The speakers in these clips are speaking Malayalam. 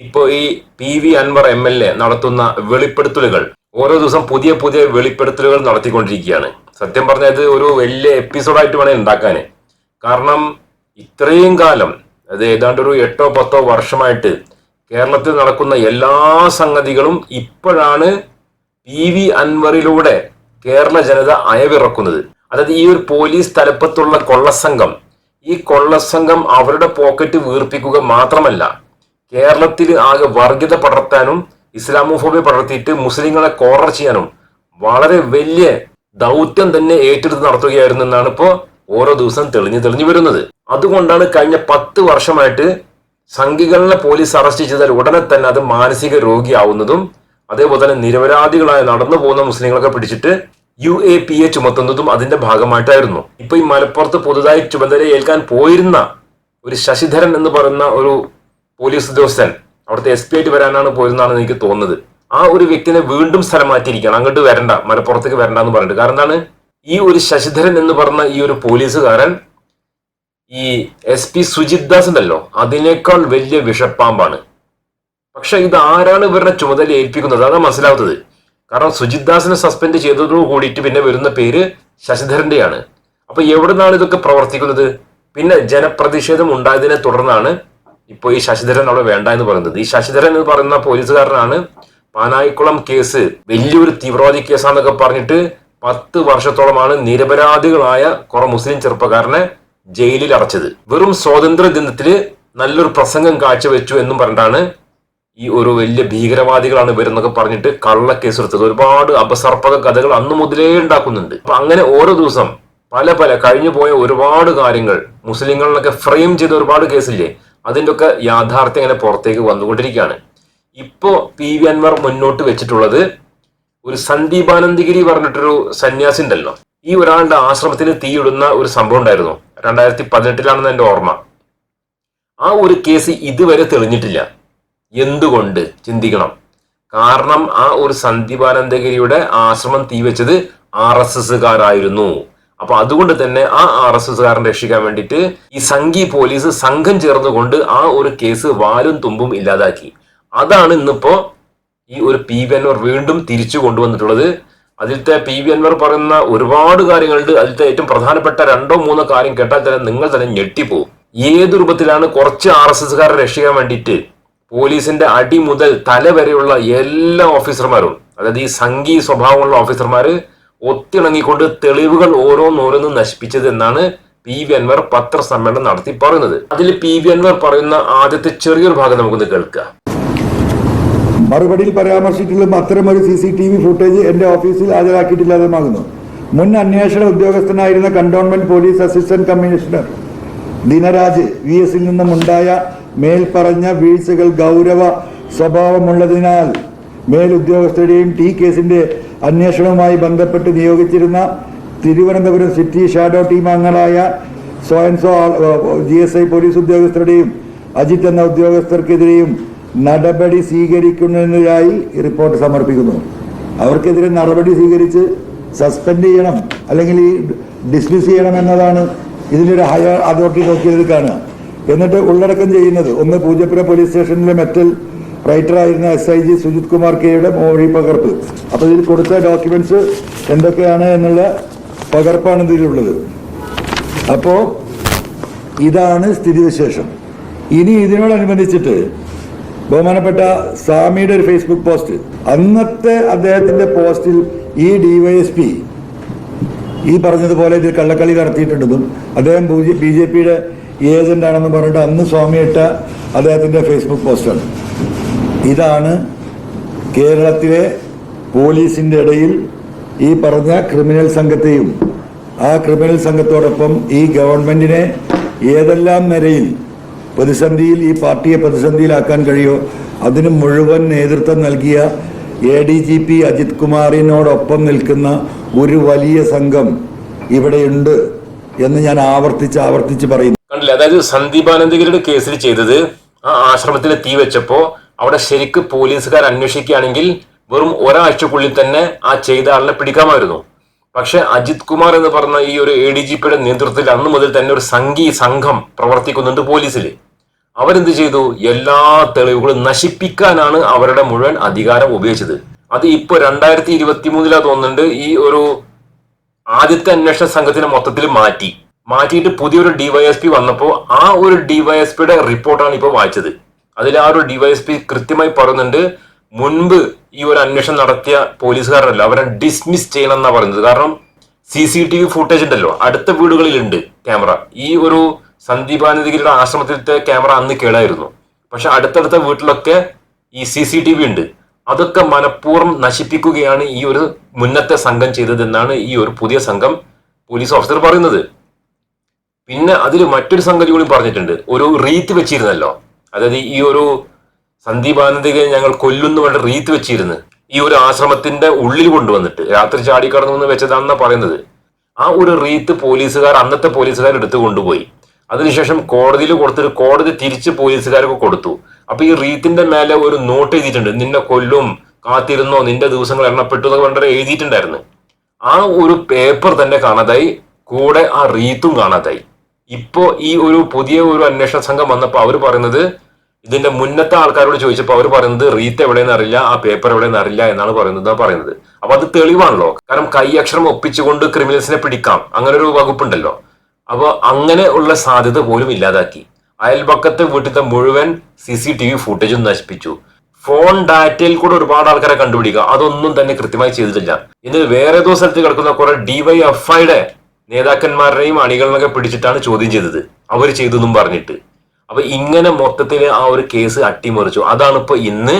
ഇപ്പോ ഈ P V Anvar M L A നടത്തുന്ന വെളിപ്പെടുത്തലുകൾ. ഓരോ ദിവസം പുതിയ പുതിയ വെളിപ്പെടുത്തലുകൾ നടത്തിക്കൊണ്ടിരിക്കുകയാണ്. സത്യം പറഞ്ഞാൽ ഇത് ഒരു വലിയ എപ്പിസോഡായിട്ട് വേണേൽ ഉണ്ടാക്കാന് കാരണം ഇത്രയും കാലം അത് ഏതാണ്ട് ഒരു എട്ടോ പത്തോ വർഷമായിട്ട് കേരളത്തിൽ നടക്കുന്ന എല്ലാ സംഗതികളും ഇപ്പോഴാണ് പി വി അൻവറിലൂടെ കേരള ജനത അയവിറക്കുന്നത്. അതായത് ഈ ഒരു പോലീസ് തലപ്പത്തുള്ള കൊള്ളസംഘം ഈ കൊള്ളസംഘം അവരുടെ പോക്കറ്റ് വീർപ്പിക്കുക മാത്രമല്ല കേരളത്തിൽ ആകെ വർഗീയത പടർത്താനും ഇസ്ലാമോഫോബിയ പടർത്തിയിട്ട് മുസ്ലിങ്ങളെ കോറർ ചെയ്യാനും വളരെ വലിയ ദൗത്യം തന്നെ ഏറ്റെടുത്ത് നടത്തുകയായിരുന്നു എന്നാണ് ഇപ്പോൾ ഓരോ ദിവസം തെളിഞ്ഞു തെളിഞ്ഞു വരുന്നത്. അതുകൊണ്ടാണ് കഴിഞ്ഞ പത്ത് വർഷമായിട്ട് സംഘികളെ പോലീസ് അറസ്റ്റ് ചെയ്താൽ ഉടനെ തന്നെ അത് മാനസിക രോഗിയാവുന്നതും അതേപോലെ തന്നെ നിരപരാധികളായ നടന്നു പോകുന്ന മുസ്ലിങ്ങളൊക്കെ പിടിച്ചിട്ട് യു എ പി എ ചുമത്തുന്നതും അതിന്റെ ഭാഗമായിട്ടായിരുന്നു. ഇപ്പൊ ഈ മലപ്പുറത്ത് പുതുതായി ചുമതല ഏൽക്കാൻ പോയിരുന്ന ഒരു ശശിധരൻ എന്ന് പറയുന്ന ഒരു പോലീസ് ഉദ്യോഗസ്ഥൻ അവിടുത്തെ എസ് പി ആയിട്ട് വരാനാണ് പോയിരുന്നാണ് എനിക്ക് തോന്നുന്നത്. ആ ഒരു വ്യക്തിനെ വീണ്ടും സ്ഥലം മാറ്റിയിരിക്കണം അങ്ങോട്ട് വരണ്ട മലപ്പുറത്തേക്ക് വരണ്ട എന്ന് പറഞ്ഞിട്ട്. കാരണം എന്താണ്? ഈ ഒരു ശശിധരൻ എന്ന് പറഞ്ഞ ഈ ഒരു പോലീസുകാരൻ ഈ എസ് പി സുജിത് ദാസ് ഉണ്ടല്ലോ അതിനേക്കാൾ വലിയ വിഷപ്പാമ്പാണ്. പക്ഷെ ഇത് ആരാണ് ഇവരുടെ ചുമതല ഏൽപ്പിക്കുന്നത്? അതാണ് മനസ്സിലാവുന്നത്. കാരണം സുജിത് ദാസിനെ സസ്പെൻഡ് ചെയ്തതോടു കൂടിയിട്ട് പിന്നെ വരുന്ന പേര് ശശിധരന്റെയാണ് അപ്പൊ എവിടെ നിന്നാണ് ഇതൊക്കെ പ്രവർത്തിക്കുന്നത്? പിന്നെ ജനപ്രതിഷേധം ഉണ്ടായതിനെ തുടർന്നാണ് ഇപ്പോൾ ഈ ശശിധരൻ അവിടെ വേണ്ട എന്ന് പറയുന്നത്. ഈ ശശിധരൻ എന്ന് പറയുന്ന പോലീസുകാരനാണ് പാനായിക്കുളം കേസ് വലിയൊരു തീവ്രവാദി കേസാന്നൊക്കെ പറഞ്ഞിട്ട് പത്ത് വർഷത്തോളമാണ് നിരപരാധികളായ കുറെ മുസ്ലിം ചെറുപ്പക്കാരനെ ജയിലിൽ അടച്ചത്. വെറും സ്വാതന്ത്ര്യ ദിനത്തിൽ നല്ലൊരു പ്രസംഗം കാഴ്ചവെച്ചു എന്നും പറഞ്ഞിട്ടാണ് ഈ ഒരു വലിയ ഭീകരവാദികളാണ് ഇവരെന്നൊക്കെ പറഞ്ഞിട്ട് കള്ളക്കേസ് കേസ് എടുത്തത് ഒരുപാട് അപസർപ്പക കഥകൾ അന്ന് മുതലേ ഉണ്ടാക്കുന്നുണ്ട്. അപ്പൊ അങ്ങനെ ഓരോ ദിവസം പല പല കഴിഞ്ഞു പോയ ഒരുപാട് കാര്യങ്ങൾ മുസ്ലിങ്ങളിലൊക്കെ ഫ്രെയിം ചെയ്ത ഒരുപാട് കേസില്ലേ? അതിന്റെ ഒക്കെ യാഥാർത്ഥ്യം ഇങ്ങനെ പുറത്തേക്ക് വന്നുകൊണ്ടിരിക്കുകയാണ്. ഇപ്പോ പി വി അൻവർ മുന്നോട്ട് വെച്ചിട്ടുള്ളത് ഒരു സന്ദീപാനന്ദഗിരി പറഞ്ഞിട്ടൊരു സന്യാസി ഉണ്ടല്ലോ. ഈ ഒരാളുടെ ആശ്രമത്തിന് തീയിടുന്ന ഒരു സംഭവം ഉണ്ടായിരുന്നു. രണ്ടായിരത്തി പതിനെട്ടിലാണെന്ന് എന്റെ ഓർമ്മ. ആ ഒരു കേസ് ഇതുവരെ തെളിഞ്ഞിട്ടില്ല. എന്തുകൊണ്ട്? ചിന്തിക്കണം. കാരണം ആ ഒരു സന്ദീപാനന്ദഗിരിയുടെ ആശ്രമം തീവച്ചത് ആർ എസ് എസ്സുകാരായിരുന്നു. അപ്പൊ അതുകൊണ്ട് തന്നെ ആ ആർ എസ് എസ്സുകാരൻ രക്ഷിക്കാൻ വേണ്ടിയിട്ട് ഈ സംഘി പോലീസ് സംഘം ചേർന്നുകൊണ്ട് ആ ഒരു കേസ് വാലും തുമ്പും ഇല്ലാതാക്കി. അതാണ് ഇന്നിപ്പോ ഈ ഒരു പി വി അൻവർ വീണ്ടും തിരിച്ചു കൊണ്ടുവന്നിട്ടുള്ളത്. അതിലത്തെ പി വി അൻവർ പറയുന്ന ഒരുപാട് കാര്യങ്ങളുണ്ട്. അതിലത്തെ ഏറ്റവും പ്രധാനപ്പെട്ട രണ്ടോ മൂന്നോ കാര്യം കേട്ടാൽ തന്നെ നിങ്ങൾ തന്നെ ഞെട്ടിപ്പോവും. ഏത് രൂപത്തിലാണ് കുറച്ച് ആർ എസ് എസ്സുകാരെ രക്ഷിക്കാൻ വേണ്ടിയിട്ട് പോലീസിന്റെ അടി മുതൽ തല വരെയുള്ള എല്ലാ ഓഫീസർമാരും അതായത് ഈ സംഘീ സ്വഭാവമുള്ള ഓഫീസർമാര് ഒത്തിണങ്ങിക്കൊണ്ട് തെളിവുകൾ ഓരോന്നോരോന്നും നശിപ്പിച്ചത് എന്നാണ് പി വി അൻവർ പത്രസമ്മേളനം നടത്തി പറയുന്നത്. അതിൽ പി വി അൻവർ പറയുന്ന ആദ്യത്തെ ചെറിയൊരു ഭാഗം നമുക്കൊന്ന് കേൾക്കാം. മറുപടിയിൽ പരാമർശിച്ചിട്ടുള്ള അത്തരമൊരു C C T V footage എന്റെ ഓഫീസിൽ ഹാജരാക്കിയിട്ടില്ലാതെമാകുന്നു മുൻ അന്വേഷണ ഉദ്യോഗസ്ഥനായിരുന്ന cantonment police assistant commissioner Dinaraj V എസിൽ നിന്നും ഉണ്ടായ മേൽപ്പറഞ്ഞ വീഴ്ചകൾ ഗൗരവ സ്വഭാവമുള്ളതിനാൽ മേലുദ്യോഗസ്ഥരുടെയും ടി കേസിന്റെ അന്വേഷണവുമായി ബന്ധപ്പെട്ട് നിയോഗിച്ചിരുന്ന തിരുവനന്തപുരം സിറ്റി ഷാഡോ ടീം അംഗങ്ങളായ സ്വയംസോ ജി എസ് ഐ പോലീസ് ഉദ്യോഗസ്ഥരുടെയും അജിത് എന്ന ഉദ്യോഗസ്ഥർക്കെതിരെയും നടപടി സ്വീകരിക്കുന്നതിനായി റിപ്പോർട്ട് സമർപ്പിക്കുന്നു. അവർക്കെതിരെ നടപടി സ്വീകരിച്ച് സസ്പെൻഡ് ചെയ്യണം അല്ലെങ്കിൽ ഈ ഡിസ്മിസ് ചെയ്യണം എന്നതാണ് ഇതിലൊരു ഹയർ അതോറിറ്റി നോക്കിയത് കാണുക എന്നിട്ട് ഉള്ളടക്കം ചെയ്യുന്നത് ഒന്ന് പൂജപ്പുര പോലീസ് സ്റ്റേഷനിലെ metal റൈറ്ററായിരുന്ന S I G Sujith Kumar കെയുടെ മൊഴി പകർപ്പ്. അപ്പോൾ ഇതിൽ കൊടുത്ത ഡോക്യുമെന്റ്സ് എന്തൊക്കെയാണ് എന്നുള്ള പകർപ്പാണ് ഇതിലുള്ളത്. അപ്പോൾ ഇതാണ് സ്ഥിതിവിശേഷം. ഇനി ഇതിനോടനുബന്ധിച്ചിട്ട് ബഹുമാനപ്പെട്ട സ്വാമിയുടെ ഒരു ഫേസ്ബുക്ക് പോസ്റ്റ് അന്നത്തെ അദ്ദേഹത്തിന്റെ പോസ്റ്റിൽ ഈ ഡിവൈഎസ്പി ഈ പറഞ്ഞതുപോലെ ഇതിൽ കള്ളക്കളി നടത്തിയിട്ടുണ്ടെന്നും അദ്ദേഹം ബി ജെ പിയുടെ ഏജന്റ് ആണെന്ന് പറഞ്ഞിട്ട് അന്ന് സ്വാമി ഇട്ട അദ്ദേഹത്തിന്റെ ഫേസ്ബുക്ക് പോസ്റ്റാണ് ഇതാണ് കേരളത്തിലെ പോലീസിന്റെ ഇടയിൽ ഈ പറഞ്ഞ ക്രിമിനൽ സംഘത്തെയും ആ ക്രിമിനൽ സംഘത്തോടൊപ്പം ഈ ഗവൺമെന്റിനെ ഏതെല്ലാം നിരയിൽ പ്രതിസന്ധിയിൽ ഈ പാർട്ടിയെ പ്രതിസന്ധിയിലാക്കാൻ കഴിയോ അതിന് മുഴുവൻ നേതൃത്വം നൽകിയ A D G P Ajith കുമാറിനോടൊപ്പം നിൽക്കുന്ന ഒരു വലിയ സംഘം ഇവിടെയുണ്ട് എന്ന് ഞാൻ ആവർത്തിച്ച് ആവർത്തിച്ച് പറയുന്നു. കണ്ടില്ല? അതായത് സന്ദീപാനന്ദഗിരിയുടെ കേസിൽ ചെയ്തത് ആ ആശ്രമത്തിൽ തീ വെച്ചപ്പോ അവിടെ ശരിക്ക് പോലീസുകാർ അന്വേഷിക്കുകയാണെങ്കിൽ വെറും ഒരാഴ്ചക്കുള്ളിൽ തന്നെ ആ ചെയ്ത ആളിനെ പിടിക്കാമായിരുന്നു. പക്ഷെ അജിത് കുമാർ എന്ന് പറഞ്ഞ ഈ ഒരു എ ഡി ജി പിയുടെ നേതൃത്വത്തിൽ അന്ന് മുതൽ തന്നെ ഒരു സംഘീ സംഘം പ്രവർത്തിക്കുന്നുണ്ട് പോലീസിൽ അവരെന്ത് ചെയ്തു? എല്ലാ തെളിവുകളും നശിപ്പിക്കാനാണ് അവരുടെ മുഴുവൻ അധികാരം ഉപയോഗിച്ചത്. അത് ഇപ്പൊ രണ്ടായിരത്തി ഇരുപത്തി മൂന്നിലാ തോന്നുന്നുണ്ട് ഈ ഒരു ആദ്യത്തെ അന്വേഷണ സംഘത്തിനെ മൊത്തത്തിൽ മാറ്റി. മാറ്റിയിട്ട് പുതിയൊരു ഡിവൈഎസ്പി വന്നപ്പോൾ ആ ഒരു ഡിവൈഎസ്പിയുടെ റിപ്പോർട്ടാണ് ഇപ്പോൾ വായിച്ചത്. അതിൽ ആ ഒരു ഡിവൈഎസ്പി കൃത്യമായി പറയുന്നുണ്ട് മുൻപ് ഈ ഒരു അന്വേഷണം നടത്തിയ പോലീസുകാരനല്ല അവരെ ഡിസ്മിസ് ചെയ്യണം എന്നാ പറയുന്നത്. കാരണം C C T V footage ഉണ്ടല്ലോ അടുത്ത വീടുകളിലുണ്ട് ക്യാമറ. ഈ ഒരു സന്ദീപാനന്ദഗിരിയുടെ ആശ്രമത്തിലത്തെ ക്യാമറ അന്ന് കേടായിരുന്നു. പക്ഷെ അടുത്തടുത്ത വീട്ടിലൊക്കെ ഈ സി സി ടി വി ഉണ്ട്. അതൊക്കെ മനഃപൂർവം നശിപ്പിക്കുകയാണ് ഈ ഒരു മുന്നത്തെ സംഘം ചെയ്തതെന്നാണ് ഈ ഒരു പുതിയ സംഘം പോലീസ് ഓഫീസർ പറയുന്നത്. പിന്നെ അതിൽ മറ്റൊരു സംഗതി കൂടി പറഞ്ഞിട്ടുണ്ട്. ഒരു റീത്ത് വെച്ചിരുന്നല്ലോ അതായത് ഈ ഒരു സന്ദീപ് ഞങ്ങൾ കൊല്ലുന്നു വേണ്ട റീത്ത് വെച്ചിരുന്നു ഈ ഒരു ആശ്രമത്തിന്റെ ഉള്ളിൽ കൊണ്ടുവന്നിട്ട് രാത്രി ചാടിക്കടന്നു എന്ന് വെച്ചതാണെന്നാ പറയുന്നത്. ആ ഒരു റീത്ത് പോലീസുകാർ അന്നത്തെ പോലീസുകാർ എടുത്തു കൊണ്ടുപോയി. അതിനുശേഷം കോടതിയിൽ കൊടുത്തിട്ട് കോടതി തിരിച്ച് പോലീസുകാർക്ക് കൊടുത്തു. അപ്പൊ ഈ റീത്തിന്റെ മേലെ ഒരു നോട്ട് എഴുതിയിട്ടുണ്ട് നിന്നെ കൊല്ലും കാത്തിരുന്നോ നിന്റെ ദിവസങ്ങൾ എണ്ണപ്പെട്ടു എന്നൊക്കെ പറഞ്ഞിട്ട് എഴുതിയിട്ടുണ്ടായിരുന്നു. ആ ഒരു പേപ്പർ തന്നെ കാണാതായി കൂടെ ആ റീത്തും കാണാതായി. ഇപ്പോ ഈ ഒരു പുതിയ ഒരു അന്വേഷണ സംഘം വന്നപ്പോൾ അവർ പറയുന്നത് ഇതിന്റെ മുന്നത്തെ ആൾക്കാരോട് ചോദിച്ചപ്പോൾ അവർ പറയുന്നത് റീത്ത് എവിടെയെന്ന് അറിയില്ല ആ പേപ്പർ എവിടെയെന്ന് അറിയില്ല എന്നാണ് പറയുന്നത് പറയുന്നത്. അപ്പൊ അത് തെളിവാണല്ലോ. കാരണം കൈയക്ഷരം ഒപ്പിച്ചുകൊണ്ട് ക്രിമിനൽസിനെ പിടിക്കാം. അങ്ങനെ ഒരു വകുപ്പുണ്ടല്ലോ. അപ്പൊ അങ്ങനെ ഉള്ള സാധ്യത പോലും ഇല്ലാതാക്കി. അയൽപക്കത്തെ വീട്ടിലത്തെ മുഴുവൻ സി സി ടി വി ഫുട്ടേജും നശിപ്പിച്ചു. ഫോൺ ഡാറ്റയിൽ കൂടെ ഒരുപാട് ആൾക്കാരെ കണ്ടുപിടിക്കുക. അതൊന്നും തന്നെ കൃത്യമായി ചെയ്തിട്ടില്ല. ഇന്ന് വേറെ ഏതോ സ്ഥലത്ത് കിടക്കുന്ന കുറെ ഡിവൈ എഫ് ഐയുടെ നേതാക്കന്മാരുടെയും അണികളിലൊക്കെ പിടിച്ചിട്ടാണ് ചോദ്യം ചെയ്തത്. അവർ ചെയ്തെന്നും പറഞ്ഞിട്ട്. അപ്പൊ ഇങ്ങനെ മൊത്തത്തിൽ ആ ഒരു കേസ് അട്ടിമറിച്ചു. അതാണ് ഇപ്പൊ ഇന്ന്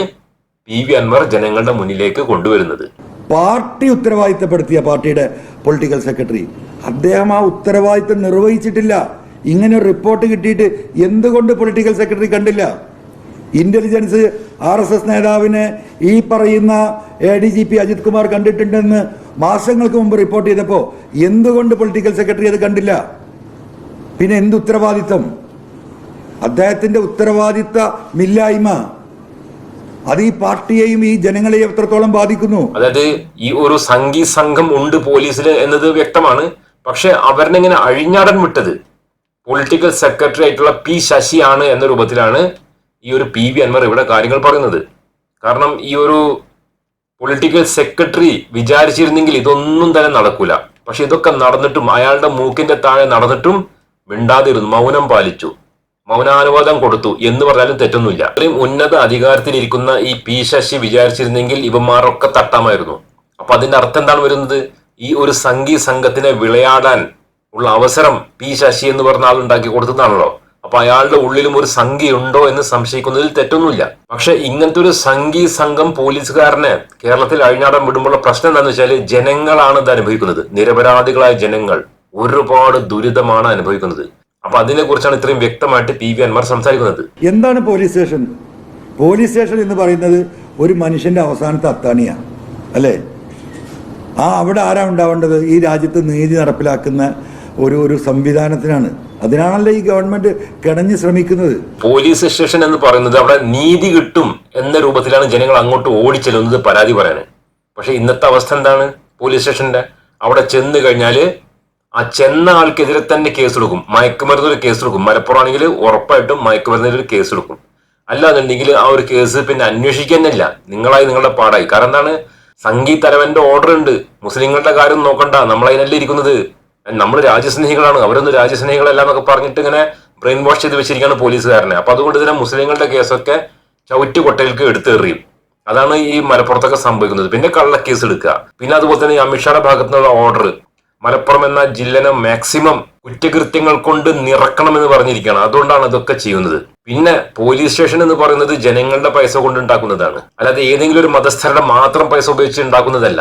പി വി അൻവർ ജനങ്ങളുടെ മുന്നിലേക്ക് കൊണ്ടുവരുന്നത്. പാർട്ടി ഉത്തരവാദിത്തപ്പെടുത്തിയ പാർട്ടിയുടെ പൊളിറ്റിക്കൽ സെക്രട്ടറി അദ്ദേഹം ആ ഉത്തരവാദിത്തം നിർവഹിച്ചിട്ടില്ല. ഇങ്ങനെ ഒരു റിപ്പോർട്ട് കിട്ടിയിട്ട് എന്തുകൊണ്ട് പൊളിറ്റിക്കൽ സെക്രട്ടറി കണ്ടില്ല? ഇന്റലിജൻസ് ആർ എസ് എസ് നേതാവിനെ ഈ പറയുന്ന A D G P Ajith Kumar കണ്ടിട്ടുണ്ടെന്ന് മാസങ്ങൾക്ക് മുമ്പ് റിപ്പോർട്ട് ചെയ്തപ്പോൾ എന്തുകൊണ്ട് പൊളിറ്റിക്കൽ സെക്രട്ടറി അത് കണ്ടില്ല? പിന്നെ എന്ത് ഉത്തരവാദിത്തം അദ്ദേഹത്തിന്റെ ഉത്തരവാദിത്തമില്ലായ്മ അത് ഈ പാർട്ടിയെയും ഈ ജനങ്ങളെയും എത്രത്തോളം ബാധിക്കുന്നു? അതായത് ഈ ഒരു സംഘി സംഘം ഉണ്ട് പോലീസിൽ എന്നത് വ്യക്തമാണ്. പക്ഷെ അവരിനെങ്ങനെ അഴിഞ്ഞാടൻ വിട്ടത് പൊളിറ്റിക്കൽ സെക്രട്ടറി ആയിട്ടുള്ള പി ശശിയാണ് എന്ന രൂപത്തിലാണ് ഈ ഒരു പി വി അൻവർ ഇവിടെ കാര്യങ്ങൾ പറയുന്നത്. കാരണം ഈ ഒരു പൊളിറ്റിക്കൽ സെക്രട്ടറി വിചാരിച്ചിരുന്നെങ്കിൽ ഇതൊന്നും തന്നെ നടക്കൂല. പക്ഷെ ഇതൊക്കെ നടന്നിട്ടും അയാളുടെ മൂക്കിന്റെ താഴെ നടന്നിട്ടും മിണ്ടാതിരുന്നു മൗനം പാലിച്ചു. മൗനാനുവാദം കൊടുത്തു എന്ന് പറഞ്ഞാലും തെറ്റൊന്നുമില്ല. ഇത്രയും ഉന്നത അധികാരത്തിലിരിക്കുന്ന ഈ പി ശശി വിചാരിച്ചിരുന്നെങ്കിൽ ഇവന്മാരൊക്കെ തട്ടാമായിരുന്നു. അപ്പൊ അതിന്റെ അർത്ഥം എന്താണ് വരുന്നത്? ഈ ഒരു സംഘി സംഘത്തിനെ വിളയാടാൻ ഉള്ള അവസരം പി ശശി എന്ന് പറഞ്ഞ ആൾ ഉണ്ടാക്കി കൊടുത്തതാണല്ലോ. അപ്പൊ അയാളുടെ ഉള്ളിലും ഒരു സംഘി ഉണ്ടോ എന്ന് സംശയിക്കുന്നതിൽ തെറ്റൊന്നുമില്ല. പക്ഷെ ഇങ്ങനത്തെ ഒരു സംഘി സംഘം പോലീസുകാരനെ കേരളത്തിൽ അഴിഞ്ഞാടൻ വിടുമ്പോഴുള്ള പ്രശ്നം എന്താണെന്ന് വെച്ചാൽ ജനങ്ങളാണ് ഇത് അനുഭവിക്കുന്നത്. നിരപരാധികളായ ജനങ്ങൾ ഒരുപാട് ദുരിതമാണ് അനുഭവിക്കുന്നത്. അപ്പൊ അതിനെ കുറിച്ചാണ് ഇത്രയും വ്യക്തമായിട്ട് പി വി അൻവർ സംസാരിക്കുന്നത്. എന്താണ് പോലീസ് സ്റ്റേഷൻ പോലീസ് സ്റ്റേഷൻ എന്ന് പറയുന്നത് ഒരു മനുഷ്യന്റെ അവസാനത്തെ അത്താണിയാണ് അല്ലേ? ആ അവിടെ ആരാ ഉണ്ടാവേണ്ടത്? ഈ രാജ്യത്ത് നീതി നടപ്പിലാക്കുന്ന ഒരു ഒരു സംവിധാനത്തിനാണ്. അതിനാണല്ലോ ഈ ഗവൺമെന്റ് കിടഞ്ഞു ശ്രമിക്കുന്നത്? പോലീസ് സ്റ്റേഷൻ എന്ന് പറയുന്നത് അവിടെ നീതി കിട്ടും എന്ന രൂപത്തിലാണ് ജനങ്ങൾ അങ്ങോട്ട് ഓടിച്ചെല്ലുന്നത് പരാതി പറയാൻ. പക്ഷെ ഇന്നത്തെ അവസ്ഥ എന്താണ്? പോലീസ് സ്റ്റേഷന്റെ അവിടെ ചെന്ന് കഴിഞ്ഞാൽ ആ ചെന്ന ആൾക്കെതിരെ തന്നെ കേസെടുക്കും. മയക്കുമരുന്ന് ഒരു കേസെടുക്കും. മലപ്പുറം ആണെങ്കിൽ ഉറപ്പായിട്ടും മയക്കുമരുന്നിൽ ഒരു കേസെടുക്കും. അല്ലാന്നുണ്ടെങ്കിൽ ആ ഒരു കേസ് പിന്നെ അന്വേഷിക്കുന്നില്ല നിങ്ങളായി നിങ്ങളുടെ പാടായി. കാരണം എന്താണ്? സംഗീത് ഓർഡർ ഉണ്ട് മുസ്ലിങ്ങളുടെ കാര്യം നോക്കണ്ട. നമ്മളതിനല്ലേ ഇരിക്കുന്നത്? നമ്മൾ രാജ്യസ്നേഹികളാണ്. അവരൊന്നും രാജ്യസ്നേഹികളല്ല എന്നൊക്കെ പറഞ്ഞിട്ട് ഇങ്ങനെ ബ്രെയിൻ വാഷ് ചെയ്ത് വെച്ചിരിക്കുകയാണ് പോലീസുകാരനെ. അപ്പൊ അതുകൊണ്ട് തന്നെ മുസ്ലിങ്ങളുടെ കേസൊക്കെ ചവിറ്റ് കൊട്ടയിലേക്ക് എടുത്തെറിയും അതാണ് ഈ മലപ്പുറത്തൊക്കെ സംഭവിക്കുന്നത്. പിന്നെ കള്ളക്കേസ് എടുക്കുക. പിന്നെ അതുപോലെ തന്നെ അമിത്ഷായുടെ ഭാഗത്തുനിന്നുള്ള ഓർഡർ. മലപ്പുറം എന്ന ജില്ലനെ മാക്സിമം കുറ്റകൃത്യങ്ങൾ കൊണ്ട് നിറക്കണമെന്ന് പറഞ്ഞിരിക്കണം അതുകൊണ്ടാണ് അതൊക്കെ ചെയ്യുന്നത്. പിന്നെ പോലീസ് സ്റ്റേഷൻ എന്ന് പറയുന്നത് ജനങ്ങളുടെ പൈസ കൊണ്ട് ഉണ്ടാക്കുന്നതാണ്. അല്ലാതെ ഏതെങ്കിലും ഒരു മതസ്ഥരുടെ മാത്രം പൈസ ഉപയോഗിച്ച് ഉണ്ടാക്കുന്നതല്ല.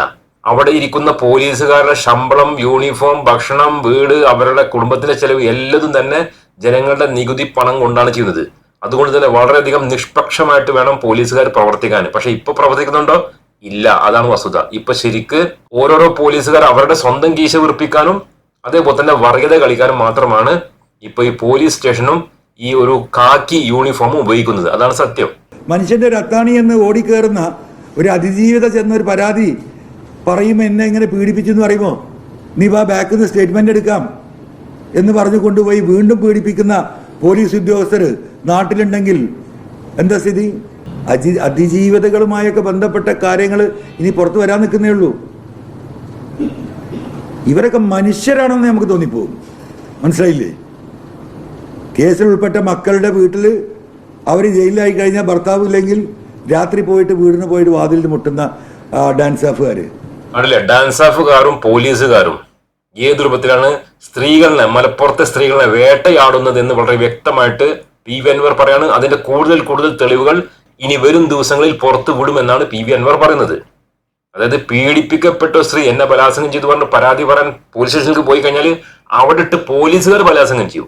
അവിടെ ഇരിക്കുന്ന പോലീസുകാരുടെ ശമ്പളം യൂണിഫോം ഭക്ഷണം വീട് അവരുടെ കുടുംബത്തിലെ ചെലവ് എല്ലതും തന്നെ ജനങ്ങളുടെ നികുതി പണം കൊണ്ടാണ് ചെയ്യുന്നത്. അതുകൊണ്ട് തന്നെ വളരെയധികം നിഷ്പക്ഷമായിട്ട് വേണം പോലീസുകാർ പ്രവർത്തിക്കാൻ. പക്ഷെ ഇപ്പൊ പ്രവർത്തിക്കുന്നുണ്ടോ? ഇല്ല അതാണ് വസ്തുത. ഇപ്പൊ ശരിക്ക് ഓരോരോ പോലീസുകാർ അവരുടെ സ്വന്തം കീശ വീർപ്പിക്കാനും അതേപോലെ തന്നെ വർഗത കളിക്കാനും മാത്രമാണ് ഇപ്പൊ ഈ പോലീസ് സ്റ്റേഷനും ഈ ഒരു കാക്കി യൂണിഫോമും ഉപയോഗിക്കുന്നത്. അതാണ് സത്യം. മനുഷ്യന്റെ ഒരു അത്താണി എന്ന് ഓടിക്കേറുന്ന ഒരു അതിജീവിത ചെന്നൊരു പരാതി പറയുമ്പോൾ എന്നെ ഇങ്ങനെ പീഡിപ്പിച്ചു എന്ന് പറയുമോ? നീ വാ ബാക്കിൽ നിന്ന് സ്റ്റേറ്റ്മെന്റ് എടുക്കാം എന്ന് പറഞ്ഞു കൊണ്ടുപോയി വീണ്ടും പീഡിപ്പിക്കുന്ന പോലീസ് ഉദ്യോഗസ്ഥർ നാട്ടിലുണ്ടെങ്കിൽ എന്താ സ്ഥിതി? അജി അതിജീവിതകളുമായൊക്കെ ബന്ധപ്പെട്ട കാര്യങ്ങൾ ഇനി പുറത്തു വരാൻ നിൽക്കുന്നേ ഉള്ളൂ. ഇവരൊക്കെ മനുഷ്യരാണെന്ന് നമുക്ക് തോന്നിപ്പോകും മനസ്സിലായില്ലേ? കേസിൽ ഉൾപ്പെട്ട മക്കളുടെ വീട്ടിൽ അവർ ജയിലിലായി കഴിഞ്ഞാൽ ഭർത്താവ് ഇല്ലെങ്കിൽ രാത്രി പോയിട്ട് വീടിന് പോയിട്ട് വാതിലിൽ മുട്ടുന്ന ഡാൻസ് ഓഫുകാർ അടില്ലേ ഡാൻസ് ഓഫുകാരും പോലീസുകാരും ഏത് രൂപത്തിലാണ് സ്ത്രീകളെ മലപ്പുറത്തെ സ്ത്രീകളെ വേട്ടയാടുന്നത് എന്ന് വളരെ വ്യക്തമായിട്ട് പി വി അൻവർ പറയാണ്. അതിന്റെ കൂടുതൽ കൂടുതൽ തെളിവുകൾ ഇനി വരും ദിവസങ്ങളിൽ പുറത്തു വിടുമെന്നാണ് പി വി അൻവർ പറയുന്നത്. അതായത് പീഡിപ്പിക്കപ്പെട്ട സ്ത്രീ എന്നെ ബലാത്സംഗം ചെയ്തു പറഞ്ഞ് പരാതി പറയാൻ പോലീസ് സ്റ്റേഷനിലേക്ക് പോയി കഴിഞ്ഞാൽ അവിടെ ഇട്ട് പോലീസുകാർ ബലാത്സംഗം ചെയ്യും.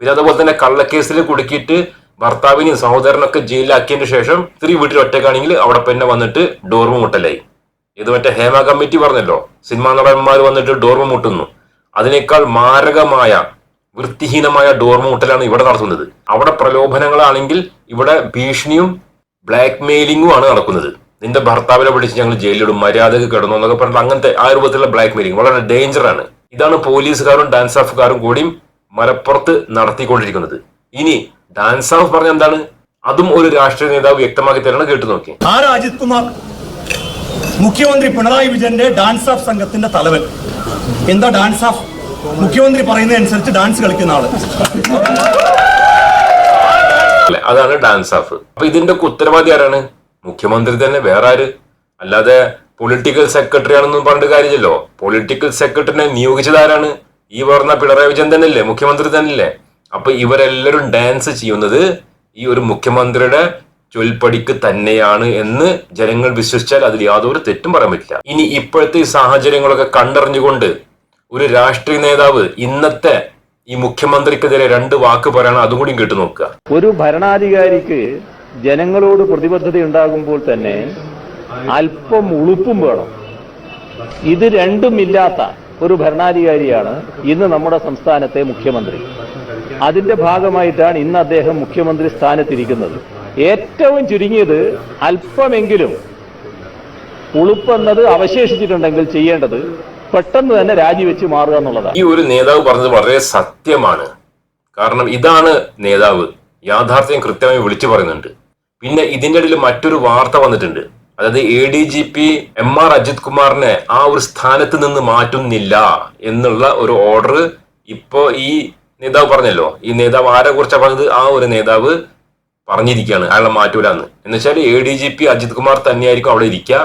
പിന്നെ അതുപോലെ തന്നെ കള്ളക്കേസിൽ കുടുക്കിയിട്ട് ഭർത്താവിനെയും സഹോദരനൊക്കെ ജയിലിലാക്കിയതിന് ശേഷം സ്ത്രീ വീട്ടിൽ ഒറ്റക്കാണെങ്കിൽ അവിടെ പിന്നെ വന്നിട്ട് ഡോർമ മുട്ടലായി. ഇത് മറ്റേ ഹേമ കമ്മിറ്റി പറഞ്ഞല്ലോ സിനിമാ നടന്മാർ വന്നിട്ട് ഡോർമ മുട്ടുന്നു. അതിനേക്കാൾ മാരകമായ വൃത്തിഹീനമായ ഡോർമ മുട്ടലാണ് ഇവിടെ നടത്തുന്നത്. അവിടെ പ്രലോഭനങ്ങളാണെങ്കിൽ ഇവിടെ ഭീഷണിയും ബ്ലാക്ക് മെയിലിംഗും ആണ് നടക്കുന്നത്. നിന്റെ ഭർത്താവിനെ പിടിച്ച് ഞങ്ങൾ ജയിലിടും മര്യാദയ്ക്ക് കിടന്നു എന്നൊക്കെ പറഞ്ഞിട്ട് അങ്ങനത്തെ ആ രൂപത്തിലുള്ള ബ്ലാക്ക് മെയിലിംഗ് വളരെ ഡേഞ്ചർ ആണ് ഇതാണ് പോലീസുകാരും ഡാൻസ് ഓഫുകാരും കൂടിയും മലപ്പുറത്ത് നടത്തിക്കൊണ്ടിരിക്കുന്നത്. ഇനി ഡാൻസ് ഓഫ് പറഞ്ഞ എന്താണ്? അതും ഒരു രാഷ്ട്രീയ നേതാവ് വ്യക്തമാക്കി തരണം കേട്ടു നോക്കി. ആ കുമാർ മുഖ്യമന്ത്രി പിണറായി വിജയന്റെ ഡാൻസ് ഓഫ് സംഘത്തിന്റെ തലവൻ. എന്താ ഡാൻസ് ഓഫ് മുഖ്യമന്ത്രി പറയുന്നതനുസരിച്ച് ഡാൻസ് കളിക്കുന്ന ആൾ. അല്ലെ? അതാണ് ഡാൻസ് ഓഫ് അപ്പൊ ഇതിന്റെ ഉത്തരവാദി ആരാണ്? മുഖ്യമന്ത്രി തന്നെ വേറെ ആര്? അല്ലാതെ പൊളിറ്റിക്കൽ സെക്രട്ടറി ആണെന്നും പറഞ്ഞിട്ട് കാര്യമില്ലല്ലോ. പൊളിറ്റിക്കൽ സെക്രട്ടറിനെ നിയോഗിച്ചത് ആരാണ്? ഈ പറഞ്ഞ പിണറായി വിജയൻ തന്നെയല്ലേ മുഖ്യമന്ത്രി തന്നെയല്ലേ. അപ്പൊ ഇവരെല്ലാവരും ഡാൻസ് ചെയ്യുന്നത് ഈ ഒരു മുഖ്യമന്ത്രിയുടെ ചൊൽപ്പടിക്ക് തന്നെയാണ് എന്ന് ജനങ്ങൾ വിശ്വസിച്ചാൽ അതിൽ യാതൊരു തെറ്റും പറയാൻ പറ്റില്ല. ഇനി ഇപ്പോഴത്തെ ഈ സാഹചര്യങ്ങളൊക്കെ കണ്ടറിഞ്ഞുകൊണ്ട് ഒരു രാഷ്ട്രീയ നേതാവ് ഇന്നത്തെ ഈ മുഖ്യമന്ത്രിക്കെതിരെ രണ്ട് വാക്ക് പറയണം അതും കൂടി കേട്ടു നോക്കുക. ഒരു ഭരണാധികാരിക്ക് ജനങ്ങളോട് പ്രതിബദ്ധത ഉണ്ടാകുമ്പോൾ തന്നെ അല്പം ഉളുപ്പും വേണം. ഇത് രണ്ടും ഇല്ലാത്ത ഒരു ഭരണാധികാരിയാണ് ഇന്ന് നമ്മുടെ സംസ്ഥാനത്തെ മുഖ്യമന്ത്രി. അതിന്റെ ഭാഗമായിട്ടാണ് ഇന്ന് അദ്ദേഹം മുഖ്യമന്ത്രി സ്ഥാനത്തിരിക്കുന്നത്. ഏറ്റവും ചുരുങ്ങിയത് അല്പമെങ്കിലും ഉളുപ്പെന്നത് അവശേഷിച്ചിട്ടുണ്ടെങ്കിൽ ചെയ്യേണ്ടത് പെട്ടെന്ന് തന്നെ രാജിവെച്ച് മാറുക എന്നുള്ളതാണ്. ഈ ഒരു നേതാവ് പറഞ്ഞത് വളരെ സത്യമാണ്. കാരണം ഇതാണ് നേതാവ് യാഥാർത്ഥ്യം കൃത്യമായി വിളിച്ചു പറയുന്നുണ്ട്. പിന്നെ ഇതിന്റെ ഇടയിൽ മറ്റൊരു വാർത്ത വന്നിട്ടുണ്ട്. അതായത് A D G P M R Ajith കുമാറിനെ ആ ഒരു സ്ഥാനത്ത് നിന്ന് മാറ്റുന്നില്ല എന്നുള്ള ഒരു ഓർഡർ ഇപ്പോ ഈ നേതാവ് പറഞ്ഞല്ലോ. ഈ നേതാവ് ആരെ കുറിച്ചാണ് പറഞ്ഞത്? ആ ഒരു നേതാവ് പറഞ്ഞിരിക്കുകയാണ്. അയാളെ മാറ്റൂലെന്ന്. എന്നുവെച്ചാൽ A D G P Ajith Kumar തന്നെയായിരിക്കും അവിടെ ഇരിക്കുക.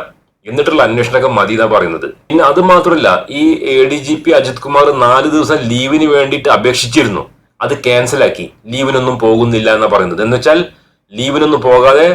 എന്നിട്ടുള്ള അന്വേഷണമൊക്കെ മതി എന്നാ പറയുന്നത്. പിന്നെ അത് മാത്രമല്ല ഈ A D G P Ajith Kumar നാല് ദിവസം ലീവിന് വേണ്ടിയിട്ട് അപേക്ഷിച്ചിരുന്നു. അത് ക്യാൻസലാക്കി ലീവിനൊന്നും പോകുന്നില്ല എന്നാ പറയുന്നത്. എന്ന് വെച്ചാൽ ലീവിനൊന്നും പോകാതെ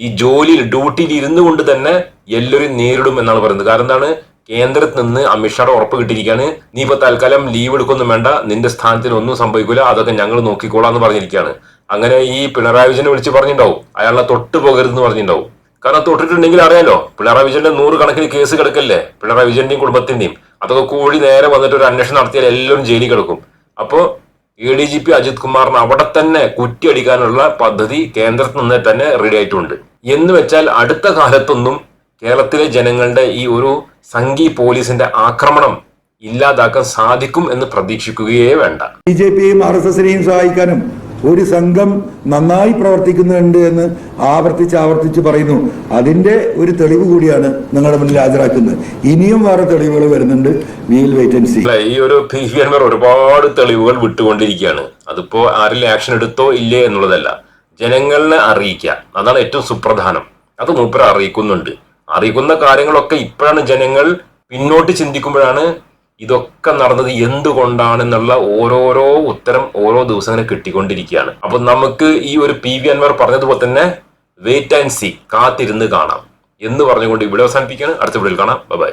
ഈ ജോലിയിൽ ഡ്യൂട്ടിയിൽ ഇരുന്നു കൊണ്ട് തന്നെ എല്ലാവരും നേരിടും എന്നാണ് പറയുന്നത്. കാരണം എന്താണ്? കേന്ദ്രത്തിൽ നിന്ന് അമിത്ഷായുടെ ഉറപ്പ് കിട്ടിയിരിക്കുകയാണ്. നീ ഇപ്പൊ തൽക്കാലം ലീവ് എടുക്കൊന്നും വേണ്ട. നിന്റെ സ്ഥാനത്തിന് ഒന്നും സംഭവിക്കില്ല അതൊക്കെ ഞങ്ങൾ നോക്കിക്കോളാം എന്ന് പറഞ്ഞിരിക്കുകയാണ്. അങ്ങനെ ഈ പിണറായി വിജയനെ വിളിച്ച് പറഞ്ഞിട്ടുണ്ടാവും. അയാളെ തൊട്ട് പോകരുതെന്ന് പറഞ്ഞിട്ടുണ്ടാവും. കാരണം തൊട്ടിട്ടുണ്ടെങ്കിൽ അറിയാലോ. പിണറായി വിജയന്റെ നൂറ് കണക്കിന് കേസ് കിടക്കല്ലേ? പിണറായി വിജയന്റെയും കുടുംബത്തിന്റെയും. അതൊക്കെ കൂടി നേരെ വന്നിട്ട് ഒരു അന്വേഷണം നടത്തിയാൽ എല്ലാവരും ജയിലിൽ കിടക്കും. അപ്പോൾ A D G P Ajith കുമാറിന് അവിടെ തന്നെ കുറ്റി അടിക്കാനുള്ള പദ്ധതി കേന്ദ്രത്തിൽ നിന്ന് തന്നെ റെഡി ആയിട്ടുണ്ട്. എന്ന് വെച്ചാൽ അടുത്ത കാലത്തൊന്നും കേരളത്തിലെ ജനങ്ങളുടെ ഈ ഒരു സംഘി പോലീസിന്റെ ആക്രമണം ഇല്ലാതാക്കാൻ സാധിക്കും എന്ന് പ്രതീക്ഷിക്കുകയേ വേണ്ട. ബി ജെ പിയെയും ആർ എസ് എസിനെയും സഹായിക്കാനും ഒരു സംഘം നന്നായി പ്രവർത്തിക്കുന്നുണ്ട് എന്ന് ആവർത്തിച്ച് ആവർത്തിച്ച് പറയുന്നു. അതിന്റെ ഒരു തെളിവ് കൂടിയാണ് നിങ്ങളുടെ മുന്നിൽ ഹാജരാക്കുന്നത്. ഇനിയും വേറെ തെളിവുകൾ വരുന്നുണ്ട്. വീൽ വെയിറ്റ് ഈ ഒരു പി ഒരുപാട് തെളിവുകൾ വിട്ടുകൊണ്ടിരിക്കുകയാണ്. അതിപ്പോ ആരെങ്കിലും ആക്ഷൻ എടുത്തോ ഇല്ലേ എന്നുള്ളതല്ല. ജനങ്ങളെ അറിയിക്കുക. അതാണ് ഏറ്റവും സുപ്രധാനം. അത് മൂപ്പർ അറിയിക്കുന്നുണ്ട്. അറിയിക്കുന്ന കാര്യങ്ങളൊക്കെ ഇപ്പോഴാണ് ജനങ്ങൾ പിന്നോട്ട് ചിന്തിക്കുമ്പോഴാണ് ഇതൊക്കെ നടന്നത് എന്തുകൊണ്ടാണെന്നുള്ള ഓരോരോ ഉത്തരം ഓരോ ദിവസം ഇങ്ങനെ കിട്ടിക്കൊണ്ടിരിക്കുകയാണ്. അപ്പൊ നമുക്ക് ഈ ഒരു പി വി അൻവർ പറഞ്ഞതുപോലെ തന്നെ വെയിറ്റ് ആൻഡ് സി കാത്തിരുന്ന് കാണാം എന്ന് പറഞ്ഞുകൊണ്ട് ഇവിടെ അവസാനിപ്പിക്കുകയാണ്. അടുത്ത വീഡിയോയിൽ കാണാം. ബൈ